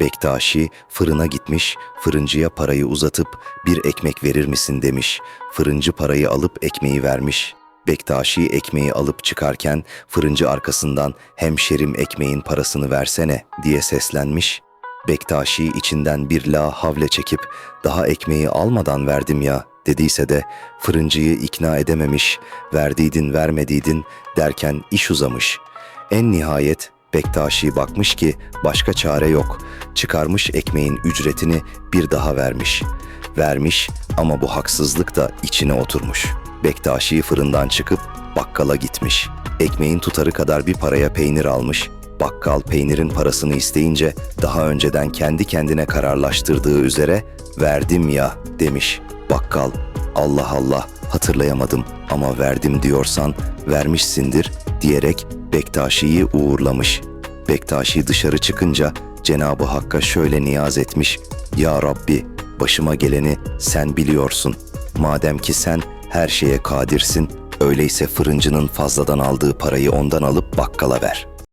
Bektaşi fırına gitmiş, fırıncıya parayı uzatıp bir ekmek verir misin demiş. Fırıncı parayı alıp ekmeği vermiş. Bektaşi ekmeği alıp çıkarken fırıncı arkasından hemşerim ekmeğin parasını versene diye seslenmiş. Bektaşi içinden bir la havle çekip daha ekmeği almadan verdim ya dediyse de fırıncıyı ikna edememiş, verdiydin vermediydin derken iş uzamış. En nihayet Bektaşi bakmış ki başka çare yok. Çıkarmış ekmeğin ücretini bir daha vermiş. Vermiş ama bu haksızlık da içine oturmuş. Bektaşi fırından çıkıp bakkala gitmiş. Ekmeğin tutarı kadar bir paraya peynir almış. Bakkal peynirin parasını isteyince daha önceden kendi kendine kararlaştırdığı üzere verdim ya demiş. Bakkal Allah Allah hatırlayamadım ama verdim diyorsan vermişsindir diyerek Bektaşi'yi uğurlamış. Bektaşi dışarı çıkınca Cenabı Hakk'a şöyle niyaz etmiş. Ya Rabbi başıma geleni sen biliyorsun. Madem ki sen her şeye kadirsin, öyleyse fırıncının fazladan aldığı parayı ondan alıp bakkala ver.''